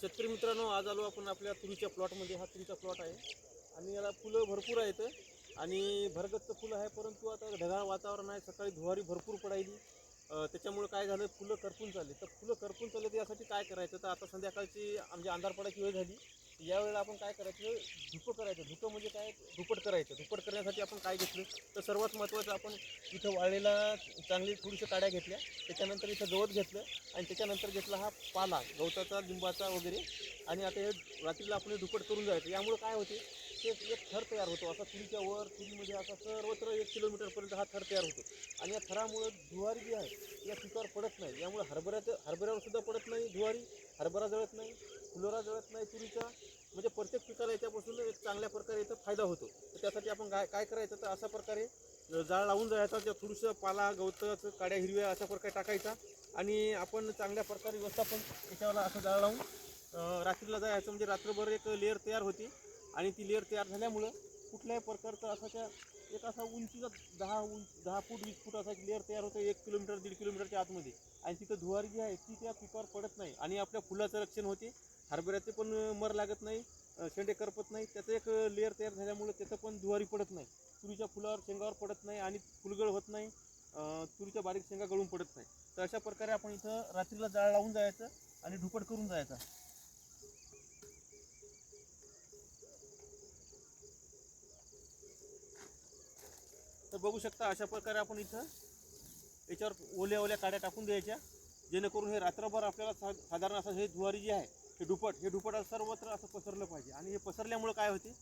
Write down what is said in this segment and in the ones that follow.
शेतकरी मित्रांनो आज आलो आपण आपल्या तुरीच्या प्लॉटमध्ये हा तुरीचा प्लॉट आहे. आणि याला फुलं भरपूर आहेत. आणि भरगच्च फुलं आहे परंतु आता ढगाळ वातावरण आहे. सकाळी धुवारी भरपूर पडायली. त्याच्यामुळे काय झालं फुलं करपून चालले. तर फुलं करपून चालले तर यासाठी काय करायचं? तर आता संध्याकाळची आमची अंधार पडायची वेळ झाली. यावेळेला आपण काय करायचं? धुपं करायचं. धुपं म्हणजे काय? धुपट करायचं. धुपट करण्यासाठी आपण काय घेतलं? तर सर्वात महत्त्वाचं आपण इथं वाळलेला चांगली थोडीशा काड्या घेतल्या. त्याच्यानंतर इथं गवत घेतलं आणि त्याच्यानंतर घेतला हा पाला गवताचा लिंबाचा वगैरे. आणि आता हे रात्रीला आपण धुपट करून जायचं. यामुळे काय होते? ते एक थर तयार होतो. असा तुरीच्या वर तुरीमध्ये असा सर्वत्र एक किलोमीटरपर्यंत हा थर तयार होतो. आणि या थरामुळं ज्वारी जी आहे या पिकावर पडत नाही. यामुळे हरभऱ्याचं हरभऱ्यावर सुद्धा पडत नाही ज्वारी हरभरा जळत नाही. फुलोरा जळत नाही तुरीचा म्हणजे प्रत्येक पिकाला याच्यापासून एक चांगल्या प्रकारे याचा फायदा होतो. तर त्यासाठी आपण काय काय करायचं? तर अशा प्रकारे जाळ लावून जायचा त्या थोडंसं पाला गवताचं काड्या हिरव्या अशा प्रकारे टाकायचा. आणि आपण चांगल्या प्रकारे व्यवस्थापन याच्यावर असं जाळ लावून रात्रीला जायचं. म्हणजे रात्रभर एक लेअर तयार होती. आणि ती लेअर तयार झाल्यामुळं कुठल्याही प्रकारचा असा त्या एक असा उंचीचा दहा उंच दहा फूट वीस फूट असा एक लेअर तयार होतो एक किलोमीटर दीड किलोमीटरच्या आतमध्ये. आणि तिथं धुवारी जी आहे ती त्या पिकावर पडत नाही. आणि आपल्या फुलाचं रक्षण होते. हरभऱ्याचे पण मर लागत नाही शेंडे करपत नाही. त्याचं एक लेअर तयार झाल्यामुळे त्याचं पण धुवारी पडत नाही. तुरीच्या फुलावर शेंगावर पडत नाही आणि फुलगळ होत नाही. तुरीच्या बारीक शेंगा गळून पडत नाही. तर अशा प्रकारे आपण इथं रात्रीला जाळ लावून जायचं आणि ढुपट करून जायचा. तर बघू शकता अशा प्रकारे आपण इथं याच्यावर ओल्या ओल्या काड्या टाकून द्यायच्या. जेणेकरून हे रात्रभर आपल्याला सा साधारण असं हे ज्वारी जी आहे हे दुपट हे दुपट सर्वत्र असं पसरलं पाहिजे. आणि हे पसरल्यामुळं काय होते?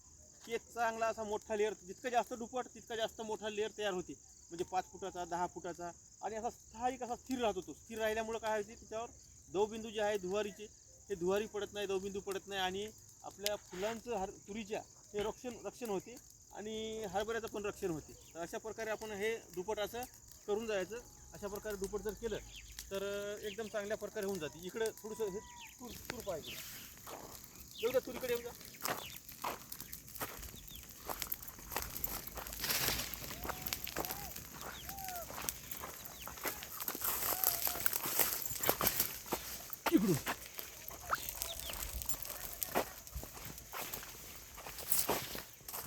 की एक चांगला असा मोठा लेअर जितकं जास्त दुपट तितका जास्त मोठा लेअर तयार होते. म्हणजे पाच फुटाचा दहा फुटाचा आणि असा स्थायिक असा स्थिर राहतो तो स्थिर राहिल्यामुळं काय होते? त्याच्यावर दवबिंदू जे आहे धुवारीचे ते धुवारी पडत नाही दवबिंदू पडत नाही आणि आपल्या फुलांचं हर तुरीच्या हे रक्षण रक्षण होते आणि हरभऱ्याचं पण रक्षण होते. तर अशा प्रकारे आपण हे दुपट असं करून जायचं. अशा प्रकारे दुपट जर केलं तर एकदम चांगल्या प्रकारे होऊन जाते. इकडं थोडंसं हे तूर तूर पाहिजे. येऊ द्या तुरीकडे येऊ द्या. इकडून.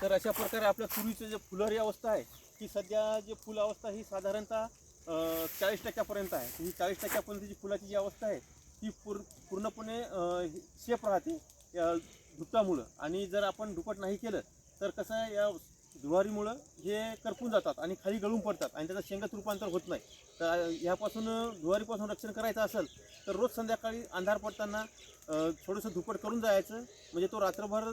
तर अशा प्रकारे आपल्या तुरीचं जे फुलरी अवस्था आहे की सध्या जे फुल अवस्था ही साधारणतः चाळीस टक्क्यापर्यंत आहे. ही चाळीस टक्क्यापर्यंत जी फुलाची जी अवस्था आहे ती पूर पूर्णपणे शेप राहते या आणि जर आपण धुपट नाही केलं तर कसं आहे या धुवारीमुळं हे करपून जातात आणि खाली गळून पडतात आणि त्याचं शेंगात रूपांतर होत नाही. तर ह्यापासून धुवारीपासून रक्षण करायचं असेल तर रोज संध्याकाळी अंधार पडताना थोडंसं धुपट करून जायचं. म्हणजे तो रात्रभर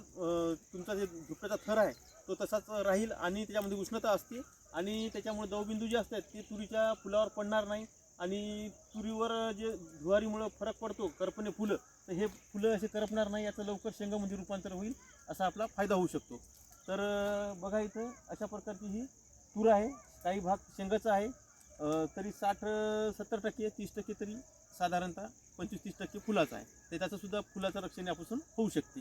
तुमचा जे धुपटाचा थर आहे तो तसाच राहील आणि त्याच्यामध्ये उष्णता असते. आणि त्याच्यामुळे दवबिंदू जे असतात ते तुरीच्या फुलावर पडणार नाही. आणि तुरीवर जे धुवारीमुळं फरक पडतो करपणे फुलं तर हे फुलं असे करपणार नाही याचं लवकर शेंगामध्ये रूपांतर होईल असा आपला फायदा होऊ शकतो. तर बघा इथं अशा प्रकारची ही तूर आहे. काही भाग शेंगाचा आहे. तरी साठ सत्तर टक्के तीस टक्के तरी साधारणतः पंचवीस तीस टक्के फुलाचं आहे. तर त्याचंसुद्धा फुलाचं रक्षण यापासून होऊ शकते.